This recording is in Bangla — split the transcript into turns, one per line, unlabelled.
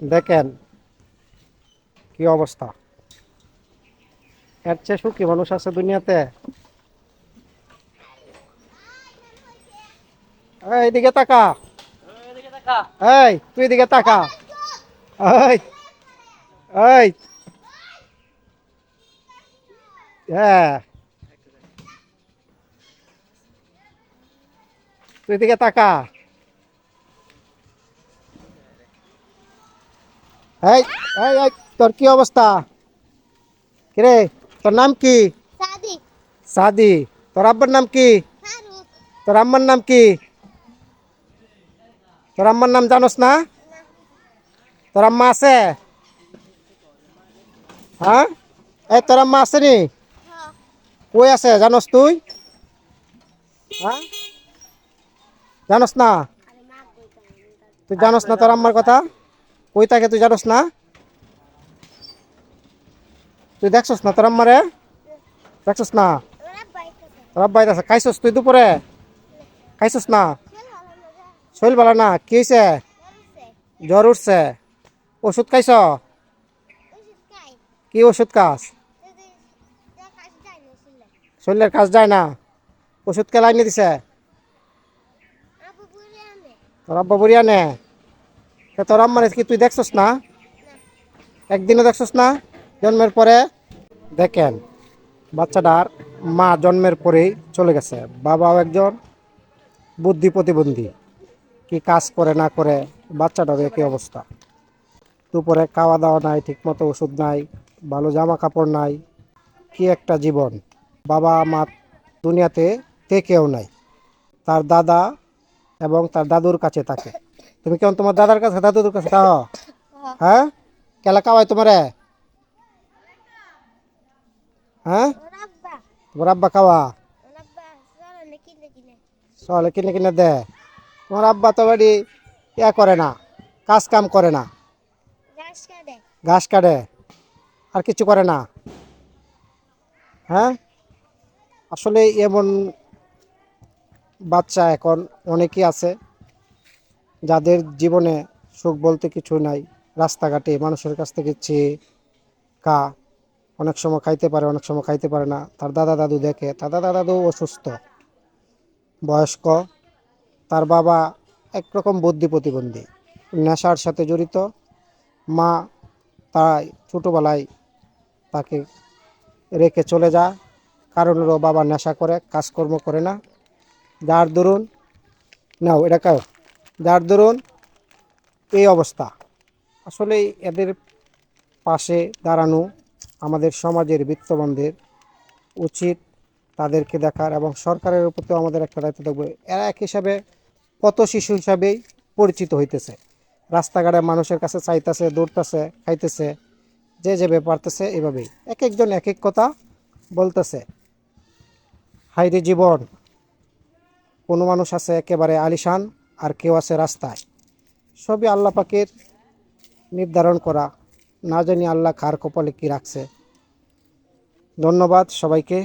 দেখেন কি অবস্থা। এর চেয়ে সুখী মানুষ আছে দুনিয়াতে। এই, এইদিকে তাকা। এই তুই এদিকে তাকা। এই। হ্যাঁ। তুই এদিকে তাকা। এই এই এই তোর কি অবস্থা? কিরে তোর নাম কি?
সাদি।
তোর আব্বার নাম কি? তোর আম্মার নাম কি? তোর আম্মার নাম জানোস না? তোর আম্মা আছে? হ্যাঁ? এই তোর আম্মা আছে নি
হ্যাঁ।
কই আছে জানোস তুই? হ্যাঁ? জানোস না? তুই জানোস না তোর আম্মার কথা? কই তুই জানোস না? তুই দেখছস না তোর আম্মারে? দেখছস না? তোর আব্বা আছে খাইছস তুই দুপুরে? খাইছস না? শরীর ভালো না? কি হয়েছে জ্বর উঠছে? ওষুধ খাইছ? কি ওষুধ
কাজ
শরীরের কাজ যায় না? ওষুধ কে লাইনে দিছে? তোর আব্বা বুড়িয়া নে তোর আম্মারে কি তুই দেখছস না? একদিনও দেখছস না? জন্মের পরে? দেখেন, বাচ্চাটার মা জন্মের পরেই চলে গেছে। বাবাও একজন বুদ্ধি প্রতিবন্ধী। কি কাজ করে না করে বাচ্চাটার একই অবস্থা। দুপুরে খাওয়া দাওয়া নাই, ঠিকমতো ওষুধ নাই, ভালো জামা কাপড় নাই। কি একটা জীবন। বাবা মা দুনিয়াতে কেউ নাই। তার দাদা এবং তার দাদুর কাছে থাকে। তুমি কেমন তোমার দাদার কাছে দাদুর কাছে? খাও হ্যাঁ? কেলা খাওয়াই তোমারে? হ্যাঁ? তোমার আব্বা
কিনে
সহলে কিনে কিনে দে। তোমার আব্বা তো বাড়ি ইয়া করে না, কাজ কাম করে না।
ঘাস কাটে।
আর কিছু করে না। হ্যাঁ? আসলে এমন বাচ্চা এখন অনেকেই আছে। যাদের জীবনে সুখ বলতে কিছু নাই, রাস্তাঘাটে মানুষের কাছ থেকে চেয়ে কা, অনেক সময় খাইতে পারে, অনেক সময় খাইতে পারে না। তার দাদা দাদু দেখে, তার দাদা দাদু অসুস্থ, বয়স্ক, তার বাবা একরকম বুদ্ধি প্রতিবন্ধী, নেশার সাথে জড়িত। মা তাই ছোটোবেলায় তাকে রেখে চলে যায় কারণ হলো বাবা নেশা করে, কাজকর্ম করে না। যার দরুন, নাও, এটা কাও যার দরুন এই অবস্থা। আসলে এদের পাশে দাঁড়ানো আমাদের সমাজের বৃত্তবন্ধের উচিত তাদেরকে দেখার এবং সরকারের প্রতিও আমাদের একটা দায়িত্ব থাকবে। এরা এক হিসাবে কত শিশু হিসাবেই পরিচিত হইতেছে। রাস্তাঘাটে মানুষের কাছে চাইতেছে, দৌড়তেছে, খাইতেছে, যে যেভাবে পারতেছে এভাবেই। এক একজন এক এক কথা বলতেছে। হাইরে জীবন, কোনো মানুষ আছে একেবারে আলিশান আর কেউ আছে রাস্তায়। সবই আল্লাহ পাকের নির্ধারণ করা। না জানি আল্লাহ কার কপালে কী রাখছে। ধন্যবাদ সবাইকে।